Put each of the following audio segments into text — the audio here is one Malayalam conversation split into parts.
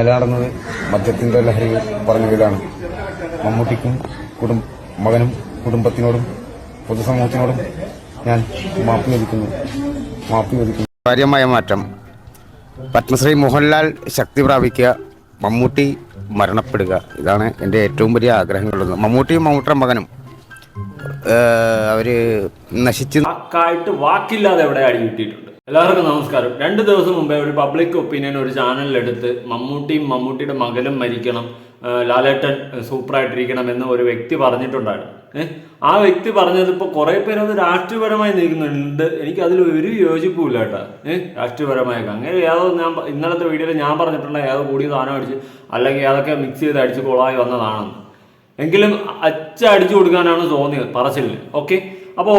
നിലനടന്നത് മദ്യത്തിന്റെ ലഹരി പറഞ്ഞതിലാണ് മമ്മൂട്ടിക്കും കുടും മകനും കുടുംബത്തിനോടും പൊതുസമൂഹത്തിനോടും ഞാൻ മാപ്പ് ചോദിക്കുന്നു മാപ്പ് ചോദിക്കുന്നു കാര്യമായ മാറ്റം. പത്മശ്രീ മോഹൻലാൽ ശക്തി പ്രാപിക്കുക മമ്മൂട്ടി മരണപ്പെടുക. ഇതാണ് എന്റെ ഏറ്റവും വലിയ ആഗ്രഹങ്ങളുള്ളത്. മമ്മൂട്ടിയും മമ്മൂട്ടിയുടെ മകനും അവർ നശിച്ച്. വാക്കായിട്ട് വാക്കില്ലാതെ എവിടെ അടി കിട്ടിയിട്ടുണ്ട് എല്ലാവർക്കും നമസ്കാരം. രണ്ട് ദിവസം മുമ്പേ ഒരു പബ്ലിക് ഒപ്പീനിയൻ ഒരു ചാനലിലെടുത്ത് മമ്മൂട്ടിയും മമ്മൂട്ടിയുടെ മകനും മരിക്കണം ലാലേട്ടൻ സൂപ്പറായിട്ടിരിക്കണം എന്ന് ഒരു വ്യക്തി പറഞ്ഞിട്ടുണ്ടായിരുന്നു. ആ വ്യക്തി പറഞ്ഞത് ഇപ്പോൾ കുറേ പേര് അത് രാഷ്ട്രീയപരമായി നീക്കുന്നുണ്ട് എനിക്ക് അതിൽ ഒരു യോജിപ്പുമില്ല കേട്ടോ. ഏഹ് രാഷ്ട്രീയപരമായൊക്കെ. അങ്ങനെ ഏതോ ഞാൻ ഇന്നലത്തെ വീഡിയോയിൽ ഞാൻ പറഞ്ഞിട്ടുണ്ട് ഏതോ കൂടിയ സാധനം അടിച്ച് അല്ലെങ്കിൽ ഏതൊക്കെ മിക്സ് ചെയ്ത് അടിച്ച് കൊളായി വന്നതാണെന്ന്. എങ്കിലും അച്ച അടിച്ചു കൊടുക്കാനാണ് തോന്നിയത് പറച്ചിലിന്. ഓക്കെ അപ്പോൾ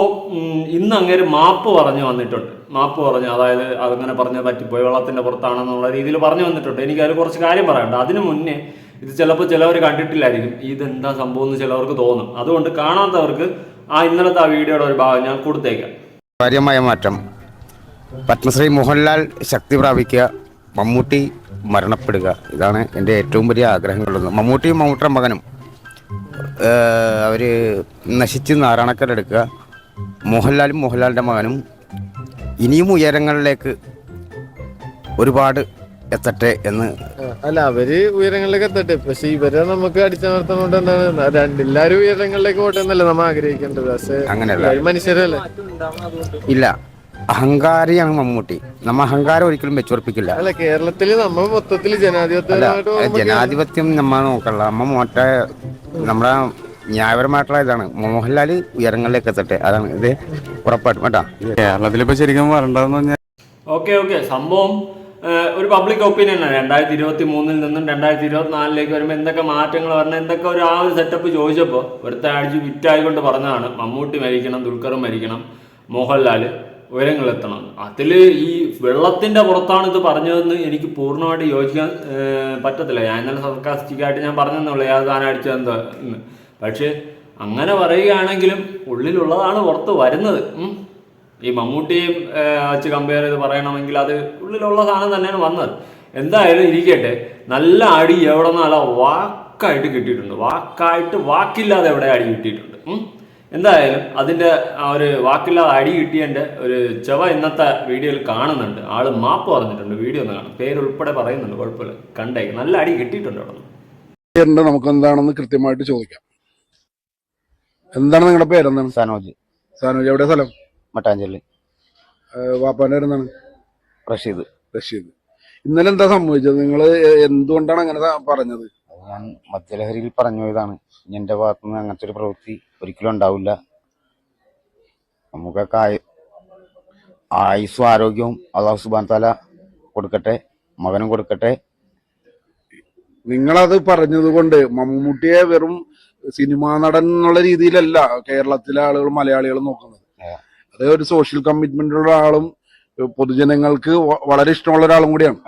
ഇന്ന് അങ്ങേര് മാപ്പ് പറഞ്ഞു വന്നിട്ടുണ്ട്. മാപ്പ് പറഞ്ഞു അതായത് അതങ്ങനെ പറഞ്ഞ് പറ്റിപ്പോയി വെള്ളത്തിന്റെ പുറത്താണെന്നുള്ള രീതിയിൽ പറഞ്ഞു വന്നിട്ടുണ്ട്. എനിക്ക് അതിൽ കുറച്ച് കാര്യം പറയാനുണ്ട്. അതിന് മുന്നേ ഇത് ചിലപ്പോൾ ചിലവർ കണ്ടിട്ടില്ലായിരിക്കും. ഇതെന്താ സംഭവം എന്ന് ചിലവർക്ക് തോന്നും. അതുകൊണ്ട് കാണാത്തവർക്ക് ആ ഇന്നലത്തെ ആ വീഡിയോയുടെ ഒരു ഭാഗം ഞാൻ കൊടുത്തേക്കാം. കാര്യമായ മാറ്റം. പത്മശ്രീ മോഹൻലാൽ ശക്തി പ്രാപിക്കുക മമ്മൂട്ടി മരണപ്പെടുക. ഇതാണ് എന്റെ ഏറ്റവും വലിയ ആഗ്രഹങ്ങളുള്ളത്. മമ്മൂട്ടിയും മമ്മൂട്ടിയുടെ മകനും അവർ നശിച്ച് നാരായണക്കരെടുക്കുക മോഹൻലാലും മോഹൻലാലിന്റെ മകനും ഇനിയും ഉയരങ്ങളിലേക്ക് ഒരുപാട് എത്തട്ടെ എന്ന് അല്ല അവർ ഉയരങ്ങളിലേക്ക് എത്തട്ടെ. പക്ഷെ ഇവരെ നമുക്ക് അടിച്ചമർത്തുന്നോണ്ട് എന്താണ്? രണ്ട് എല്ലാരും ഉയരങ്ങളിലേക്ക് പോട്ടെ എന്നല്ലേ നമ്മ ആഗ്രഹിക്കേണ്ടത്. പക്ഷേ അങ്ങനെയല്ല. മനുഷ്യരല്ല? ഇല്ല. അഹങ്കാരിയാണ് മമ്മൂട്ടി. നമ്മ അഹങ്കാരം ഒരിക്കലും വെച്ചുറപ്പിക്കില്ല. അല്ല കേരളത്തിൽ നമ്മ മൊത്തത്തിൽ ജനാധിപത്യം ജനാധിപത്യം നമ്മ നോക്കല്ല നമ്മ മോട്ടെ നമ്മുടെ ന്യായപരമായിട്ടുള്ള ഇതാണ് മോഹൻലാൽ ഉയരങ്ങളിലേക്ക് എത്തട്ടെ. അതാണ് ഇത് ഉറപ്പായിട്ടും കേട്ടാ. ഇപ്പൊ ശരിക്കും വരണ്ടെന്ന് പറഞ്ഞാൽ ഓക്കെ ഓക്കെ. സംഭവം ഒരു പബ്ലിക് ഒപ്പീനിയൻ ആണ്. രണ്ടായിരത്തി ഇരുപത്തി മൂന്നിൽ നിന്നും രണ്ടായിരത്തി ഇരുപത്തിനാലിലേക്ക് വരുമ്പോൾ എന്തൊക്കെ മാറ്റങ്ങൾ വരണം എന്തൊക്കെ ഒരു ആ ഒരു സെറ്റപ്പ് ചോദിച്ചപ്പോൾ ഒരുത്ത അടിച്ച് വിറ്റായിക്കൊണ്ട് പറഞ്ഞതാണ്. മമ്മൂട്ടി മരിക്കണം ദുൽഖറും മരിക്കണം മോഹൻലാൽ ഉയരങ്ങളിലെത്തണം. അതിൽ ഈ വെള്ളത്തിന്റെ പുറത്താണ് ഇത് പറഞ്ഞതെന്ന് എനിക്ക് പൂർണമായിട്ട് യോജിക്കാൻ പറ്റത്തില്ല. ഞാൻ ഇന്നലെ സർക്കാസ്റ്റിക്കായിട്ട് ഞാൻ പറഞ്ഞെന്നുള്ളൂ അടിച്ചതെന്താ എന്ന് പക്ഷേ അങ്ങനെ പറയുകയാണെങ്കിലും ഉള്ളിലുള്ളതാണ് പുറത്ത് വരുന്നത്. ഈ മമ്മൂട്ടിയും വെച്ച് കമ്പയർ ചെയ്ത് പറയണമെങ്കിൽ അത് ഉള്ളിലുള്ള സാധനം തന്നെയാണ് വന്നത്. എന്തായാലും ഇരിക്കട്ടെ. നല്ല അടി എവിടെ നിന്നല്ല വാക്കായിട്ട് കിട്ടിയിട്ടുണ്ട്. വാക്കായിട്ട് വാക്കില്ലാതെ എവിടെ അടി കിട്ടിയിട്ടുണ്ട്. എന്തായാലും അതിന്റെ ഒരു വാക്കില്ലാതെ അടി കിട്ടിയതിന്റെ ഒരു ചെവ ഇന്നത്തെ വീഡിയോയിൽ കാണുന്നുണ്ട്. ആൾ മാപ്പ് പറഞ്ഞിട്ടുണ്ട്. വീഡിയോ ഒന്ന് കാണും. പേരുൾപ്പെടെ പറയുന്നുണ്ട്. കുഴപ്പമില്ല. കണ്ടേ. നല്ല അടി കിട്ടിയിട്ടുണ്ട് അവിടെ നമുക്ക് എന്താണെന്ന് കൃത്യമായിട്ട് ചോദിക്കാം. എന്താണ് നിങ്ങളുടെ പേരെന്താണ് സനോജ്. സനോജ് എവിടെ സ്ഥലം? മട്ടാഞ്ചേരി. വാപ്പാന്റെ പേരെന്താണ് റഷീദ്. റഷീദ്. ഇന്നലെ എന്താ സംഭവിച്ചത്? നിങ്ങൾ എന്തുകൊണ്ടാണ് അങ്ങനെ പറഞ്ഞത്? ഞാൻ മദ്യലഹരിയിൽ പറഞ്ഞു പോയതാണ്. ഇനി ഭാഗത്തു ഭാഗത്തുനിന്ന് അങ്ങനത്തെ ഒരു പ്രവൃത്തി ഒരിക്കലും ഉണ്ടാവില്ല. നമുക്കൊക്കെ ആയു ആയുസ്സും ആരോഗ്യവും അള്ളാഹു സുബാൻ താല കൊടുക്കട്ടെ മകനും കൊടുക്കട്ടെ. നിങ്ങളത് പറഞ്ഞത് കൊണ്ട് മമ്മൂട്ടിയെ വെറും സിനിമാ നടൻ എന്നുള്ള രീതിയിലല്ല കേരളത്തിലെ ആളുകൾ മലയാളികൾ നോക്കുന്നത്. അത് ഒരു സോഷ്യൽ കമ്മിറ്റ്മെന്റ് ഉള്ള ആളും പൊതുജനങ്ങൾക്ക് വളരെ ഇഷ്ടമുള്ള ഒരാളും കൂടിയാണ്.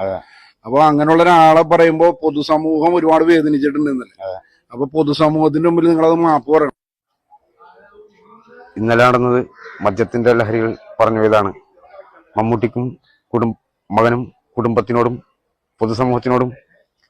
അപ്പൊ അങ്ങനെയുള്ള ഒരാളെ പറയുമ്പോൾ പൊതുസമൂഹം ഒരുപാട് വേദനിച്ചിട്ടുണ്ട് ഇന്നലെ. അപ്പൊ പൊതുസമൂഹത്തിന്റെ മുമ്പിൽ നിങ്ങളത് മാപ്പ് പറയണം ഇന്നലെ നടന്നത് മദ്യത്തിന്റെ ലഹരികൾ പറഞ്ഞു പോയതാണ് മമ്മൂട്ടിക്കും കുടും മകനും കുടുംബത്തിനോടും പൊതുസമൂഹത്തിനോടും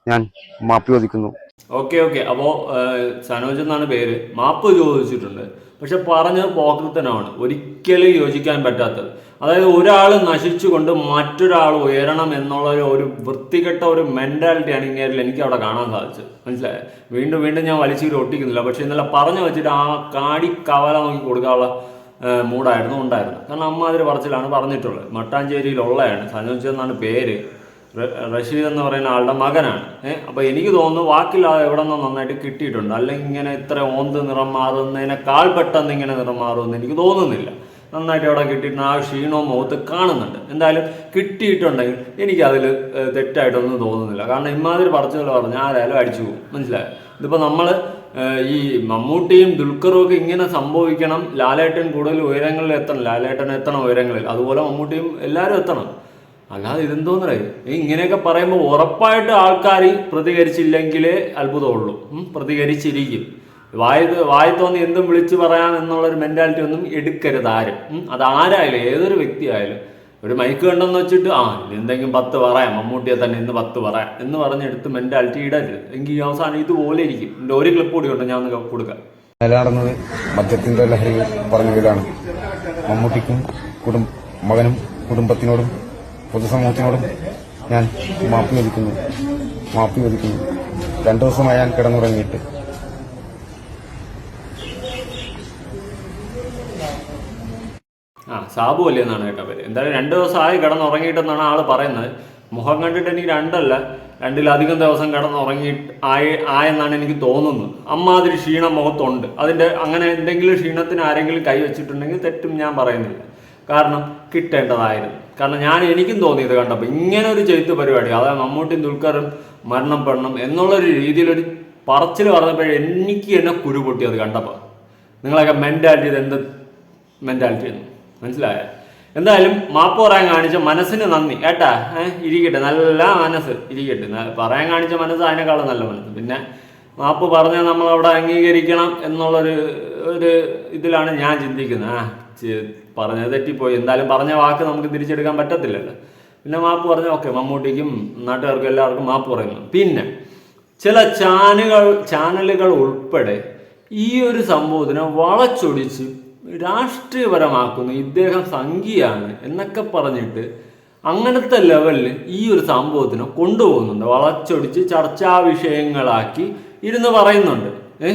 ഞാൻ മാപ്പ് ചോദിക്കുന്നു ഓക്കെ ഓക്കെ. അപ്പോൾ സനോജ് എന്നാണ് പേര്. മാപ്പ് ചോദിച്ചിട്ടുണ്ട്. പക്ഷെ പറഞ്ഞത് പോക്കൃത്തനമാണ് ഒരിക്കലും യോജിക്കാൻ പറ്റാത്തത്. അതായത് ഒരാൾ നശിച്ചുകൊണ്ട് മറ്റൊരാൾ ഉയരണം എന്നുള്ള ഒരു- വൃത്തികെട്ട ഒരു മെന്റാലിറ്റിയാണ് ഇങ്ങനെ എനിക്ക് അവിടെ കാണാൻ സാധിച്ചത്. മനസ്സിലായോ? വീണ്ടും വീണ്ടും ഞാൻ വലിച്ചു ഒട്ടിക്കുന്നില്ല. പക്ഷെ ഇന്നലെ പറഞ്ഞു വെച്ചിട്ട് ആ കാടി കവല നോക്കി കൊടുക്കാനുള്ള മൂടായിരുന്നു ഉണ്ടായിരുന്നു കാരണം അമ്മാതിരി പറച്ചിലാണ് പറഞ്ഞിട്ടുള്ളത്. മട്ടാഞ്ചേരിയിലുള്ളതാണ് സനോജ് എന്നാണ് പേര്. റഷീദ് എന്ന് പറയുന്ന ആളുടെ മകനാണ്. ഏഹ് അപ്പോൾ എനിക്ക് തോന്നുന്നു വാക്കില്ലാതെ എവിടെ നിന്ന് നന്നായിട്ട് കിട്ടിയിട്ടുണ്ട്. അല്ലെങ്കിൽ ഇങ്ങനെ ഇത്ര ഓന്ത് നിറം മാറുന്നതിനേക്കാൾ പെട്ടെന്ന് ഇങ്ങനെ നിറം മാറുമെന്ന് എനിക്ക് തോന്നുന്നില്ല. നന്നായിട്ട് അവിടെ കിട്ടിയിട്ടുണ്ട്? ആ ക്ഷീണവും മുഖത്ത് കാണുന്നുണ്ട്. എന്തായാലും കിട്ടിയിട്ടുണ്ടെങ്കിൽ എനിക്കതിൽ തെറ്റായിട്ടൊന്നും തോന്നുന്നില്ല. കാരണം ഇമാതിരി പറച്ചുകൾ പറഞ്ഞു ആരായാലും അടിച്ചു പോകും. മനസ്സിലായോ? ഇതിപ്പോൾ നമ്മൾ ഈ മമ്മൂട്ടിയും ദുൽഖറും ഒക്കെ ഇങ്ങനെ സംഭവിക്കണം. ലാലേട്ടൻ കൂടുതൽ ഉയരങ്ങളിൽ എത്തണം. ലാലേട്ടൻ എത്തണം ഉയരങ്ങളിൽ. അതുപോലെ മമ്മൂട്ടിയും എല്ലാവരും എത്തണം. അല്ലാതെ ഇതെന്തോന്നറേ ഇങ്ങനെയൊക്കെ പറയുമ്പോൾ ഉറപ്പായിട്ട് ആൾക്കാർ പ്രതികരിച്ചില്ലെങ്കിലേ അത്ഭുതമുള്ളൂ. പ്രതികരിച്ചിരിക്കും. വായ വായ തോന്നി എന്തും വിളിച്ചു പറയാം എന്നുള്ളൊരു മെന്റാലിറ്റി ഒന്നും എടുക്കരുത് ആരും. അത് ആരായാലും ഏതൊരു വ്യക്തിയായാലും. ഒരു മൈക്ക് കണ്ടെന്ന് വെച്ചിട്ട് ആ എന്തെങ്കിലും പത്ത് പറയാം. മമ്മൂട്ടിയെ തന്നെ ഇന്ന് പത്ത് പറയാം എന്ന് പറഞ്ഞെടുത്ത് മെന്റാലിറ്റി ഇടരുത്. എങ്കിൽ അവസാനം ഇതുപോലെ ഇരിക്കും. എന്റെ ഒരു ക്ലിപ്പ് കൂടി ഉണ്ട് ഞാൻ ഒന്ന് കൊടുക്കാം. നില മദ്യത്തിന്റെ ലഹരി പറഞ്ഞതിലാണ് മമ്മൂട്ടിക്കും കുടും മകനും കുടുംബത്തിനോടും പൊതുസമൂഹത്തിനോടും ഞാൻ മാപ്പ് ചോദിക്കുന്നു. മാപ്പ് ചോദിക്കുന്നു. രണ്ടു ദിവസമായി ഞാൻ കിടന്നുറങ്ങിയിട്ട്. ആ സാബു അല്ലേ എന്നാണ് കേട്ടോ പേര് എന്തായാലും രണ്ട് ദിവസമായി കിടന്നുറങ്ങിയിട്ടെന്നാണ് ആൾ പറയുന്നത്. മുഖം കണ്ടിട്ട് എനിക്ക് രണ്ടല്ല രണ്ടിലധികം ദിവസം കിടന്നുറങ്ങി ആയി ആയെന്നാണ് എനിക്ക് തോന്നുന്നത്. അമ്മാതിരി ക്ഷീണം മുഖത്തുണ്ട്. അതിന്റെ അങ്ങനെ എന്തെങ്കിലും ക്ഷീണത്തിന് ആരെങ്കിലും കൈവച്ചിട്ടുണ്ടെങ്കിൽ തെറ്റും ഞാൻ പറയുന്നില്ല. കാരണം കിട്ടേണ്ടതായിരുന്നു. കാരണം ഞാൻ എനിക്കും തോന്നിയത് കണ്ടപ്പോൾ ഇങ്ങനെ ഒരു ചെയ്ത്ത് പരിപാടി അതായത് മമ്മൂട്ടിയും ദുൽഖറും പെടണം എന്നുള്ളൊരു രീതിയിലൊരു പറച്ചിൽ പറഞ്ഞപ്പോഴേ എനിക്ക് എന്നെ കുരു പൊട്ടി അത് കണ്ടപ്പോൾ നിങ്ങളൊക്കെ മെന്റാലിറ്റി ഇത് എന്ത് മെന്റാലിറ്റി എന്ന് മനസ്സിലായ? എന്തായാലും മാപ്പ് പറയാൻ കാണിച്ച മനസ്സിന് നന്ദി. കേട്ടാ ഏഹ് ഇരിക്കട്ടെ. നല്ല മനസ്സ്. ഇരിക്കട്ടെ. പറയാൻ കാണിച്ച മനസ്സ് അതിനേക്കാളും നല്ല മനസ്സ്. പിന്നെ മാപ്പ് പറഞ്ഞാൽ നമ്മൾ അവിടെ അംഗീകരിക്കണം എന്നുള്ളൊരു ഒരു ഇതിലാണ് ഞാൻ ചിന്തിക്കുന്നത്. പറഞ്ഞത് തെറ്റിപ്പോയി. എന്തായാലും പറഞ്ഞ വാക്ക് നമുക്ക് തിരിച്ചെടുക്കാൻ പറ്റത്തില്ലല്ലോ. പിന്നെ മാപ്പ് പറഞ്ഞ ഓക്കെ മമ്മൂട്ടിക്കും നാട്ടുകാർക്കും എല്ലാവർക്കും മാപ്പ് പറയുന്നു. പിന്നെ ചില ചാനലുകൾ ചാനലുകൾ ഉൾപ്പെടെ ഈ ഒരു സംഭവത്തിനെ വളച്ചൊടിച്ച് രാഷ്ട്രീയപരമാക്കുന്നു ഇദ്ദേഹം സംഘിയാണ് എന്നൊക്കെ പറഞ്ഞിട്ട് അങ്ങനത്തെ ലെവലിൽ ഈ ഒരു സംഭവത്തിനെ കൊണ്ടുപോകുന്നുണ്ട്. വളച്ചൊടിച്ച് ചർച്ചാ വിഷയങ്ങളാക്കി ഇരുന്ന് പറയുന്നുണ്ട്. ഏ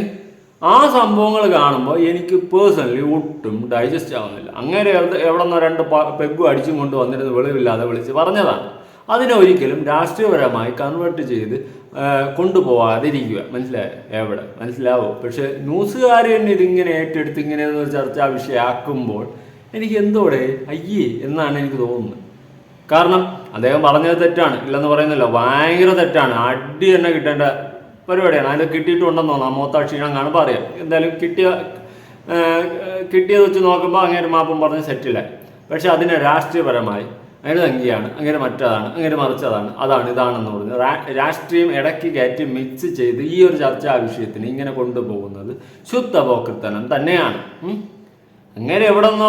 ആ സംഭവങ്ങൾ കാണുമ്പോൾ എനിക്ക് പേഴ്സണലി ഒട്ടും ഡൈജസ്റ്റ് ആവുന്നില്ല. അങ്ങനെ എവിടെ നിന്നോ രണ്ട് പെഗ് അടിച്ചും കൊണ്ട് വന്നിരുന്ന് വെളിവില്ലാതെ വിളിച്ച് പറഞ്ഞതാണ്. അതിനെ ഒരിക്കലും രാഷ്ട്രീയപരമായി കൺവേർട്ട് ചെയ്ത് കൊണ്ടുപോവാതിരിക്കുക. മനസ്സിലായോ? എവിടെ? മനസ്സിലാവോ? പക്ഷേ ന്യൂസുകാർ തന്നെ ഇതിങ്ങനെ ഏറ്റെടുത്ത് ഇങ്ങനെ ചർച്ചാ വിഷയമാക്കുമ്പോൾ എനിക്ക് എന്തോടെ? അയ്യേ എന്നാണ് എനിക്ക് തോന്നുന്നത്. കാരണം അദ്ദേഹം പറഞ്ഞത് തെറ്റാണ്. ഇല്ലെന്ന് പറയുന്നില്ല. ഭയങ്കര തെറ്റാണ്. അടി തന്നെ കിട്ടേണ്ട പരിപാടിയാണ്. അതിൽ കിട്ടിയിട്ടുണ്ടെന്ന് തോന്നാം മൂത്ത ക്ഷീണം കാണുമ്പോൾ അറിയാം. എന്തായാലും കിട്ടിയ കിട്ടിയത് വെച്ച് നോക്കുമ്പോൾ അങ്ങനെ മാപ്പും പറഞ്ഞ് സെറ്റിലായി പക്ഷെ അതിനെ രാഷ്ട്രീയപരമായി അങ്ങനെ സംഖ്യയാണ് അങ്ങനെ മറ്റതാണ്. അങ്ങനെ മറിച്ചതാണ്. അതാണ് ഇതാണെന്ന് പറഞ്ഞു. രാഷ്ട്രീയം ഇടയ്ക്ക് കയറ്റി മിക്സ് ചെയ്ത് ഈ ഒരു ചർച്ചാ വിഷയത്തിന് ഇങ്ങനെ കൊണ്ടുപോകുന്നത് ശുദ്ധ പോക്കൃത്തനം തന്നെയാണ്. അങ്ങനെ എവിടെ നിന്നോ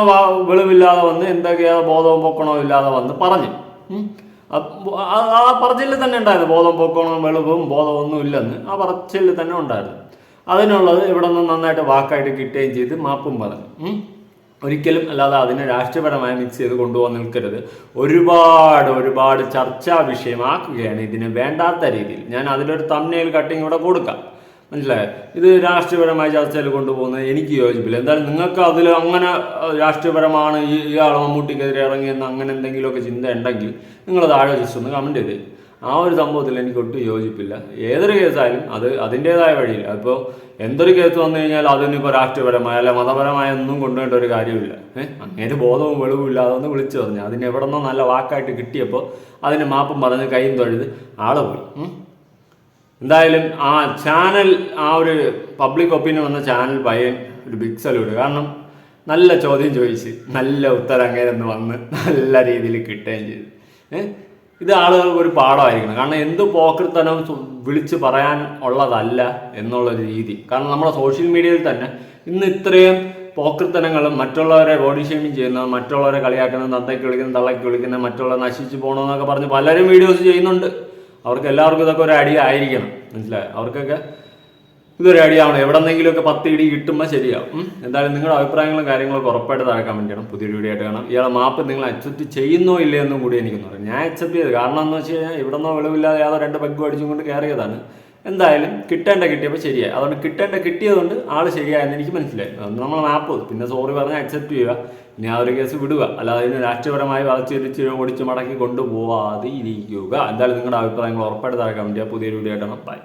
വെളിവില്ലാതെ വന്ന് എന്തൊക്കെയാ ബോധവും പൊക്കണോ ഇല്ലാതെ വന്ന് പറഞ്ഞു. ആ- പറച്ചിലിൽ തന്നെ ഉണ്ടായിരുന്നു. ബോധം പൊക്കോണം വെളുപ്പും ബോധം ഒന്നും ഇല്ലെന്ന് ആ പറച്ചിൽ തന്നെ ഉണ്ടായിരുന്നു. അതിനുള്ളത് ഇവിടെ നിന്ന് നന്നായിട്ട് വാക്കായിട്ട് കിട്ടുകയും ചെയ്ത് മാപ്പും പറഞ്ഞു. ഒരിക്കലും അല്ലാതെ അതിനെ രാഷ്ട്രീയപരമായി മിക്സ് ചെയ്ത് കൊണ്ടുപോകാൻ നിൽക്കരുത്. ഒരുപാട് ഒരുപാട് ചർച്ചാ വിഷയമാക്കുകയാണ് ഇതിന് വേണ്ടാത്ത രീതിയിൽ. ഞാൻ അതിലൊരു തമ്മനയിൽ കട്ടിങ് ഇവിടെ കൊടുക്കാം. മനസ്സിലായോ? ഇത് രാഷ്ട്രീയപരമായ ചർച്ചയിൽ കൊണ്ടുപോകുന്നത് എനിക്ക് യോജിപ്പില്ല. എന്തായാലും നിങ്ങൾക്ക് അതിൽ അങ്ങനെ രാഷ്ട്രീയപരമാണ് ഈ ഇയാൾ മമ്മൂട്ടിക്കെതിരെ ഇറങ്ങിയെന്ന് അങ്ങനെ എന്തെങ്കിലുമൊക്കെ ചിന്ത ഉണ്ടെങ്കിൽ ജസ്റ്റ് ഒന്ന് കമന്റ് ചെയ്ത്. ആ ഒരു സംഭവത്തിൽ എനിക്ക് ഒട്ടും യോജിപ്പില്ല. ഏതൊരു കേസായാലും അത് അതിന്റെതായ വഴിയിൽ. അപ്പോൾ എന്തൊരു കേസ് വന്നു കഴിഞ്ഞാൽ അതിനിപ്പോൾ രാഷ്ട്രീയപരമായ അല്ല മതപരമായ ഒന്നും കൊണ്ടുപോയിട്ട് ഒരു കാര്യമില്ല ഏഹ് അങ്ങനെ ബോധവും വെളിവും ഇല്ലാതെ ഒന്ന് വിളിച്ചു പറഞ്ഞു അതിന് എവിടെ നിന്നോ നല്ല വാക്കായിട്ട് കിട്ടിയപ്പോൾ അതിന് മാപ്പും പറഞ്ഞ് കൈയും തൊഴുത് ആളെ പോയി. എന്തായാലും ആ ചാനൽ ആ ഒരു പബ്ലിക് ഒപ്പീനിയൻ വന്ന ചാനൽ പയ്യൻ ഒരു ബിഗ് സല്യൂട്ട് കാരണം നല്ല ചോദ്യം ചോദിച്ച് നല്ല ഉത്തരം അങ്ങനെ വന്ന് നല്ല രീതിയിൽ കിട്ടുകയും ചെയ്തു. ഏഹ് ഇത് ആളുകൾക്ക് ഒരു പാഠമായിരിക്കണം. കാരണം എന്ത് പോക്കൃത്തനം വിളിച്ച് പറയാൻ ഉള്ളതല്ല എന്നുള്ളൊരു രീതി. കാരണം നമ്മുടെ സോഷ്യൽ മീഡിയയിൽ തന്നെ ഇന്ന് ഇത്രയും പോക്കൃത്തനങ്ങളും മറ്റുള്ളവരെ ബോഡി ഷേമിങ് ചെയ്യുന്ന മറ്റുള്ളവരെ കളിയാക്കുന്ന തന്തയ്ക്ക് വിളിക്കുന്ന തള്ളയ്ക്ക് വിളിക്കുന്ന മറ്റുള്ളവരെ നശിച്ചു പോകണമെന്നൊക്കെ പറഞ്ഞ് പലരും വീഡിയോസ് ചെയ്യുന്നുണ്ട്. അവർക്ക് എല്ലാവർക്കും ഇതൊക്കെ ഒരു അടി ആയിരിക്കണം. മനസ്സിലായോ? അവർക്കൊക്കെ ഇതൊരു അടിയാവണം എവിടെന്നെങ്കിലുമൊക്കെ പത്ത് ഇടി കിട്ടുമ്പോൾ ശരിയാവും. എന്തായാലും നിങ്ങളുടെ അഭിപ്രായങ്ങളും കാര്യങ്ങളൊക്കെ ഉറപ്പായിട്ട് താഴെ കമന്റ് ചെയ്യണം പുതിയൊരു വീഡിയോ ആയിട്ട് കാണാം. ഇയാളെ മാപ്പ് നിങ്ങൾ അക്സെപ്റ്റ് ചെയ്യുന്നോ ഇല്ലയോ എന്നും കൂടി എനിക്ക് പറയാം ഞാൻ അക്സെപ്റ്റ് ചെയ്ത് കാരണം എന്ന് വെച്ച് കഴിഞ്ഞാൽ ഇവിടെ നിന്നോ വെളിവില്ലാതെ യാതൊരു രണ്ട് ബഗ് അടിച്ചും കൊണ്ട് കയറിയതാണ്. എന്തായാലും കിട്ടേണ്ട കിട്ടിയപ്പോൾ ശരിയായി. അതുകൊണ്ട് കിട്ടേണ്ട കിട്ടിയതുകൊണ്ട് ആൾ ശരിയായെന്ന് എനിക്ക് മനസ്സിലായി. അതുകൊണ്ട് നമ്മൾ മാപ്പ് പിന്നെ സോറി പറഞ്ഞ് അക്സെപ്റ്റ് ചെയ്യുക. ഇനി ആ ഒരു കേസ് വിടുക. അല്ലാതെ അതിന് രാഷ്ട്രീയപരമായി വളച്ചിരിച്ച് ഓടിച്ച് മടക്കി കൊണ്ടുപോവാതെ ഇരിക്കുക എന്തായാലും നിങ്ങളുടെ അഭിപ്രായങ്ങൾ ഉറപ്പായിട്ട് താഴെ കമന്റ് ചെയ്യുക. പുതിയൊരു വീഡിയോ ആയിട്ടാണ് ബൈ